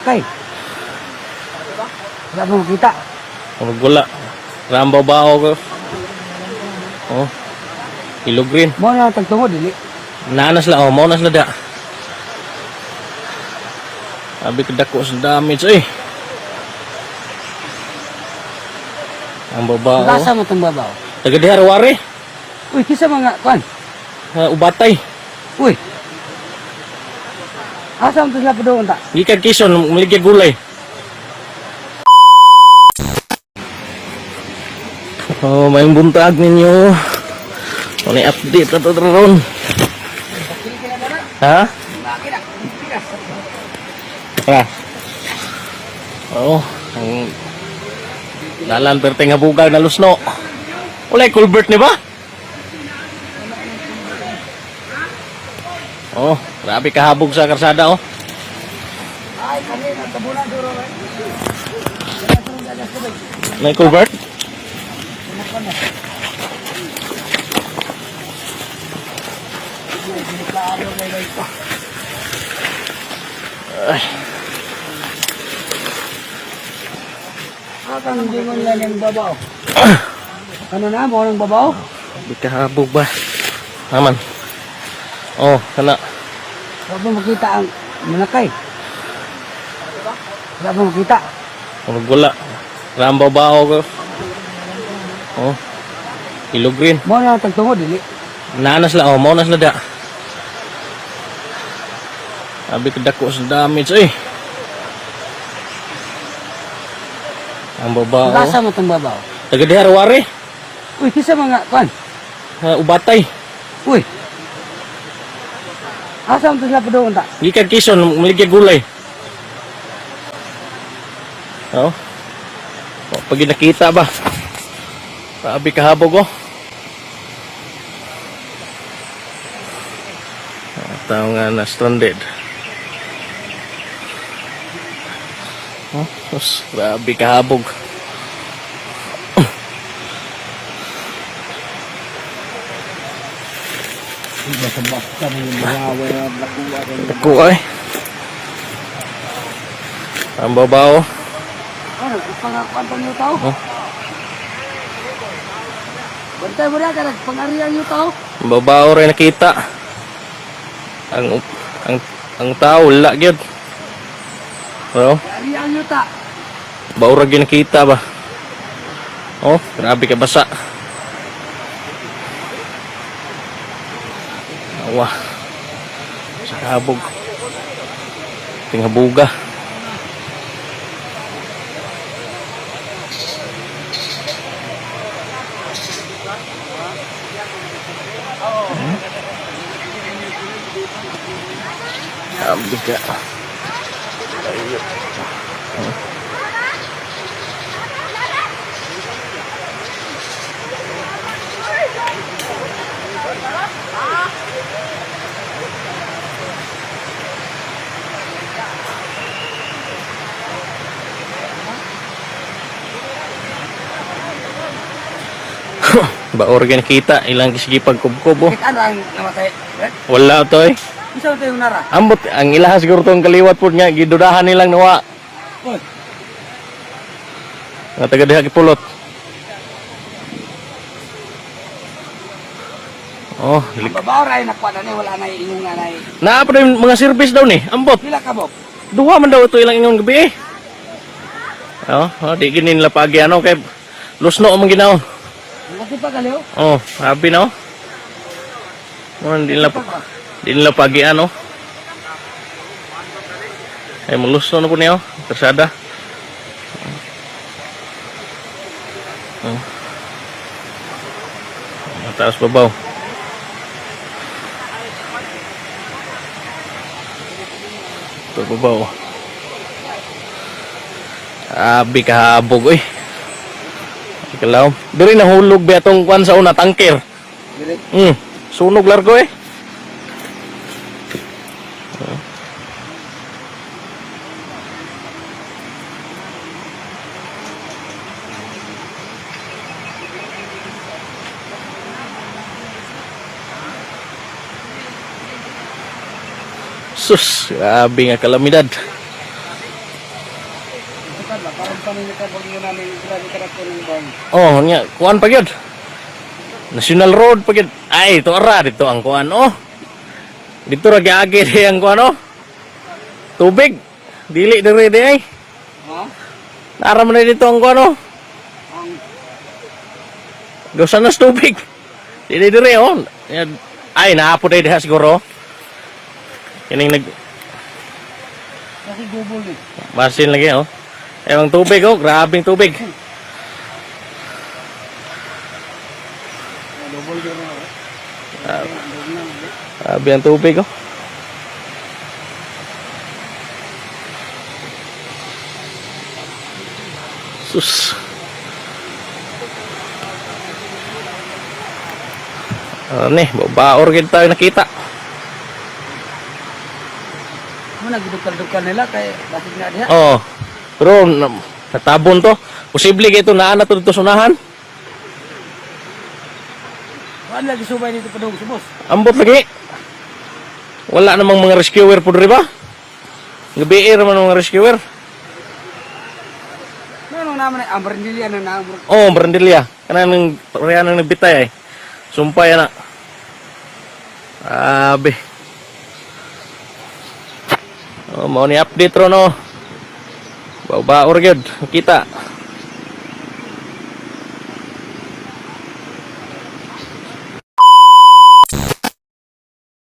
Kay. Wala mo makita. Ano gula? Rambaw ba ako? Oh. Ilog green. Mo na tagtungo dili. Nanas la oh, maunas la da. Abi kedako sa damage eh. Ang babaw. Lasa mo tong babaw. Taga dihar wari. Uy, kisa mga kwan. Ha, ubatay. Uy. Asa mo to sila doon ta? Gikan kison maligya gulay. Oh, may buntag ninyo. Yung update na to ron? Ha? Ha? Oo. Ang dalan perte nga bugag na lusno. Wala culvert ni ba? Oh, grabe kahabog sa karsada oh. May culvert? Ay, Akang hindi mo nila yung babaw. Ano na, mo ng babaw? di kahabog ba? Naman. Oh, kana. Wala mo makita ang manakay. Wala mo makita. Ano gula? Rambaw ba ako? Oh. Ilog green. Mo na tagtungo dili. Nanas la oh, maunas la da. Abi kedako sa damage eh. Ang babaw. Lasa mo tong babaw. Taga dihar wari. Uy, kisa mga kwan. Ha, ubatay. Uy. Asa mo to sila doon ta? Gikan kison maligya gulay. Oh. Oh, pag nakita ba? Sabi kahabog oh. Tao nga na stranded. Oh, grabe kahabog. Dako ay. Ang babaw. Oh. Bantay mo na ka, nagpangarihan niyo tao? Ang babaw rin nakita. Ang ang ang tao wala gyud. Oh, Arihan niyo ta. baura gyud nakita ba. Oh, grabe ka basa. Awa. Sa kabog. Tinghabuga. Sabi ka. Ayun. Baor ka nakita, ilang sige pagkubkubo. Bakit ano ang namatay? Brad? Wala to eh. Isa tayo nara? Ambot, ang ilaha siguro tong kaliwat po nga, gidudahan nilang nawa. Uy, Nga taga diha kipulot. Oh, ang lik- babaw rin nakuha na ni, wala na nga na naa pa rin mga service daw ni. Ambot, Pila ka Bob? duha man daw ito ilang inyong gabi eh. Oh, oh di gini nila pagi ano kay lusno man ginaw. Laki pa galiw? Oh, happy na oh. Oh, di nila di nila pagi ano. Ay mulusno na po niyo, tersada. Oh. Mataas babaw. Ito babaw. Abi kahabog oy. Ikalaw. Diri nahulog ba itong kwan sa una tangker. Dili. Hmm, sunog largo eh. Sus, grabe nga kalamidad. Kan ba? Parang paninita pag yun namin grabe ka na po ng bang. Oh, nya, kuan pa. National Road pa. Ay, ito ara dito ang kuan oh. Dito ra giagi di ang kuan oh. Tubig. Dili diri di ay. Ha? Nara man dito ang kuan oh. Ang Gusto na tubig. Dili diri oh. Ay, naapo dai diha siguro. Kining nag kasi gubol eh. basin lagi oh. Ewan tubig oh, grabing tubig. Na. Na. Grabe ang tubig oh. Sus. Ano ni, babaor gid tayo nakita. Mo nagdukal-dukal nila kay bakit nga diha. Oh. Pero na- natabon to. Posible kay ito naa na to dito sa unahan. Wala lagi subay dito padung subos. Ambot lagi. Wala namang mga rescuer po ba? Gabi naman ang mga rescuer. Ano naman ay ambrindili ano na amber. Oh, Brandelia. Kana nang pareha nang nagbitay ay. Sumpay na. Abe. Oh, mau ni update ro no. Bau-bau gyud kita.